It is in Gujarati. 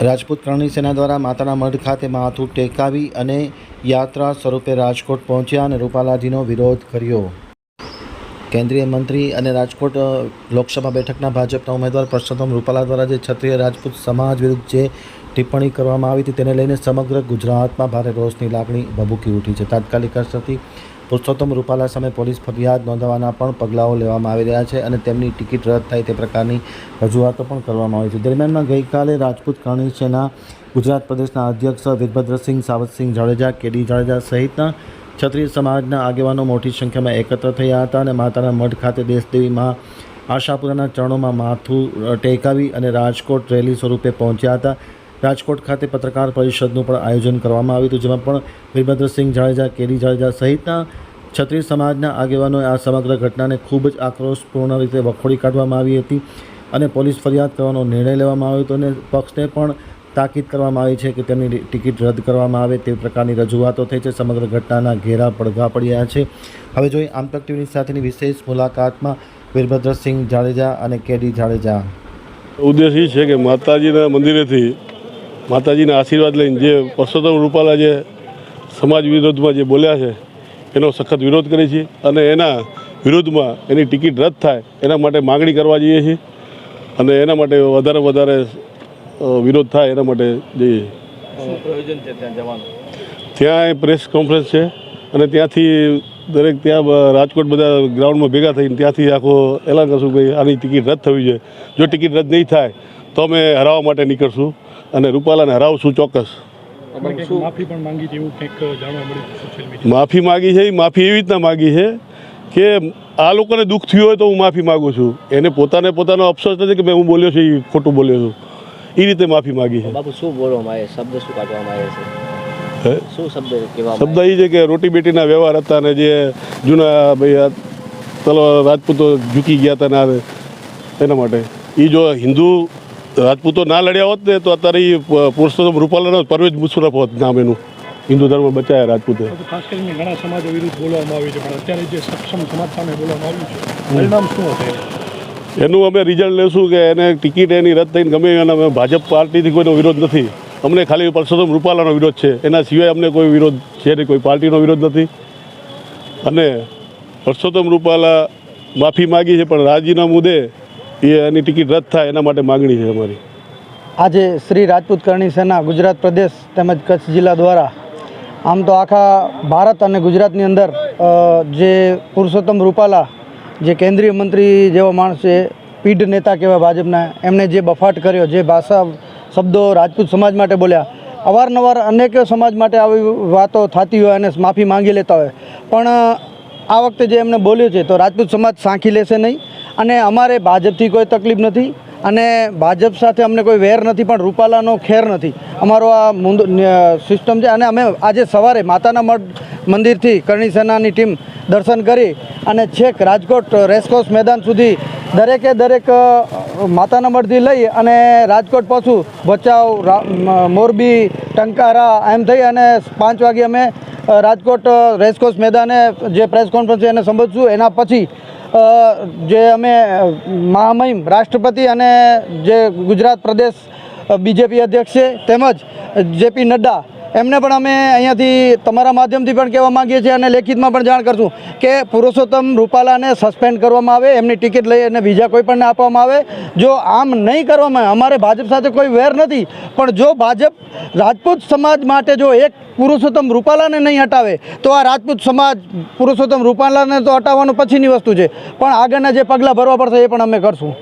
રાજપૂત કરણી સેના દ્વારા માતાના મઢ ખાતે માથું ટેકાવી અને યાત્રા સ્વરૂપે રાજકોટ પહોંચ્યા અને રૂપાલાજીનો વિરોધ કર્યો. કેન્દ્રીય મંત્રી અને રાજકોટ લોકસભા બેઠકના ભાજપના ઉમેદવાર પરસોત્તમ રૂપાલા દ્વારા જે ક્ષત્રિય રાજપૂત સમાજ વિરુદ્ધ જે ટિપ્પણી કરવામાં આવી હતી તેને લઈને સમગ્ર ગુજરાતમાં ભારે રોષની લાગણી ભભૂકી ઉઠી છે. તાત્કાલિક અસરથી પુરુષોત્તમ રૂપાલા સામે પોલીસ ફરિયાદ નોંધવાના પણ પગલાઓ લેવામાં આવી રહ્યા છે અને તેમની ટિકિટ રદ થાય તે પ્રકારની રજૂઆતો પણ કરવામાં આવી છે. દરમિયાનમાં ગઈકાલે રાજપૂત કરણી સેના ગુજરાત પ્રદેશના અધ્યક્ષ વીરભદ્રસિંહ સાવતસિંહ જાડેજા, કેડી જાડેજા સહિતના ક્ષત્રિય સમાજના આગેવાનો મોટી સંખ્યામાં એકત્ર થયા હતા અને માતાના મઠ ખાતે દેશદેવીમાં આશાપુરાના ચરણોમાં માથું ટેકાવી અને રાજકોટ રેલી સ્વરૂપે પહોંચ્યા હતા. રાજકોટ ખાતે પત્રકાર પરિષદનું પણ આયોજન કરવામાં આવ્યું હતું, જેમાં પણ વીરભદ્રસિંહ જાડેજા, કેરી જાડેજા સહિતના છત્રીય સમાજના આગેવાનોએ આ સમગ્ર ઘટનાને ખૂબ જ આક્રોશપૂર્ણ રીતે વખોડી કાઢવામાં આવી હતી અને પોલીસ ફરિયાદ કરવાનો નિર્ણય લેવામાં આવ્યો હતો અને પક્ષને પણ તાકીદ કરવામાં આવી છે કે તેમની ટિકિટ રદ કરવામાં આવે તે પ્રકારની રજૂઆતો થઈ છે. સમગ્ર ઘટનાના ઘેરા પડઘા પડ્યા છે. હવે જોઈએ આમતક ટીવીની સાથેની વિશેષ મુલાકાતમાં વીરભદ્રસિંહ જાડેજા અને કેડી જાડેજા. ઉદ્દેશ એ છે કે માતાજીના મંદિરેથી માતાજીના આશીર્વાદ લઈને જે પરસોત્તમ રૂપાલા જે સમાજ વિરોધમાં જે બોલ્યા છે એનો સખત વિરોધ કરીએ છીએ અને એના વિરોધમાં એની ટિકિટ રદ થાય એના માટે માગણી કરવા જઈએ છીએ અને એના માટે વધારે વધારે વિરોધ થાય એના માટે જઈએ ત્યાં એ પ્રેસ કોન્ફરન્સ છે અને ત્યાંથી દરેક ત્યાં રાજકોટ બધા ગ્રાઉન્ડમાં ભેગા થઈને ત્યાંથી આખો એલાન કરશું કે આની ટિકિટ રદ થવી જોઈએ. જો ટિકિટ રદ નહીં થાય તો અમે હરાવવા માટે નીકળશું. અને રૂપાલાને હરાવશું ચોક્કસ. માફી છે એવું કંઈક જાણવા મળ્યું સોશિયલ મીડિયા માફી માગી છે એ માફી એવી રીતના માગી છે કે આ લોકોને દુઃખ થયું હોય તો હું માફી માગું છું. એને પોતાને પોતાનો અફસોસ નથી કે મેં હું બોલ્યો છું એ ખોટું બોલ્યો છું. એ રીતે માફી માગી છે. બાપુ શું બોલવામાં આવે? શબ્દ શું કાઢવામાં આવે છે? હે? શું શબ્દ શબ્દ એ છે કે રોટી બેટીના વ્યવહાર હતા અને જે જૂના ભાઈ આ રાજપૂતો ઝૂકી ગયા હતા ને એના માટે. એ જો હિન્દુ રાજપૂતો ના લડ્યા હોત ને તો અત્યારે એ પુરુષોત્તમ રૂપાલાનો પરવેજ મુશરફ હોત નામ એનું. હિન્દુ ધર્મ બચાયા રાજપૂતે. ખાસ કરીને ઘણા સમાજ વિરુદ્ધ બોલવામાં આવ્યું છે પણ અત્યારે જે સક્ષમ સમાજ સામે બોલવામાં આવ્યું છે પરિણામ શું હશે? એનું? અમે રિઝલ્ટ લેશું કે એને ટિકિટ એની રદ થઈને ગમે અને અમે ભાજપ પાર્ટીથી કોઈનો વિરોધ નથી. અમને ખાલી પરસોત્તમ રૂપાલાનો વિરોધ છે. એના સિવાય અમને કોઈ વિરોધ છે નહીં કોઈ પાર્ટીનો વિરોધ નથી. અને પરસોત્તમ રૂપાલા માફી માગી છે પણ રાજીનામું દે એ એની ટિકિટ રદ થાય એના માટે માગણી છે અમારી. આજે શ્રી રાજપૂત કરણી સેના ગુજરાત પ્રદેશ તેમજ કચ્છ જિલ્લા દ્વારા આમ તો આખા ભારત અને ગુજરાતની અંદર જે પુરુષોત્તમ રૂપાલા, જે કેન્દ્રીય મંત્રી જેવો માણસ છે, પીઢ નેતા કહેવાય ભાજપના, એમણે જે બફાટ કર્યો, જે ભાષા શબ્દો રાજપૂત સમાજ માટે બોલ્યા, અવારનવાર અનેક સમાજ માટે આવી વાતો થતી હોય અને માફી માંગી લેતા હોય. પણ આ વખતે જે એમને બોલ્યું છે, તો રાજપૂત સમાજ સાંખી લેશે નહીં. અને અમારે ભાજપથી કોઈ તકલીફ નથી. અને ભાજપ સાથે અમને કોઈ વેર નથી, પણ રૂપાલાનો ખેર નથી. અમારો આ સિસ્ટમ છે. અને અમે આજે સવારે માતાના મઠ મંદિરથી કરણી સેનાની ટીમ દર્શન કરી અને છેક રાજકોટ રેસકોર્સ મેદાન સુધી દરેકે દરેક માતાના મઢથી લઈ અને રાજકોટ પાછું ભચાઉ મોરબી, ટંકારા, એમ થઈ અને પાંચ વાગે અમે રાજકોટ રેસકોર્સ મેદાને જે પ્રેસ કોન્ફરન્સ એને સંબોધશું. એના પછી જે અમે મહામહિમ રાષ્ટ્રપતિ અને જે ગુજરાત પ્રદેશ બીજેપી અધ્યક્ષ છે, તેમજ જેપી નડ્ડા એમને પણ અમે અહીંયાથી તમારા માધ્યમથી પણ કહેવા માંગીએ છીએ અને લેખિતમાં પણ જાણ કરશું કે પુરુષોત્તમ રૂપાલાને સસ્પેન્ડ કરવામાં આવે, એમની ટિકિટ લઈ અને બીજા કોઈ પણને આપવામાં આવે. જો આમ નહીં કરવામાં, અમારે ભાજપ સાથે કોઈ વેર નથી, પણ જો ભાજપ રાજપૂત સમાજ માટે જો એક પુરુષોત્તમ રૂપાલાને નહીં હટાવે, તો આ રાજપૂત સમાજ પુરુષોત્તમ રૂપાલાને તો હટાવવાનું પછીની વસ્તુ છે. પણ આગળના જે પગલાં ભરવા પડશે એ પણ અમે કરશું.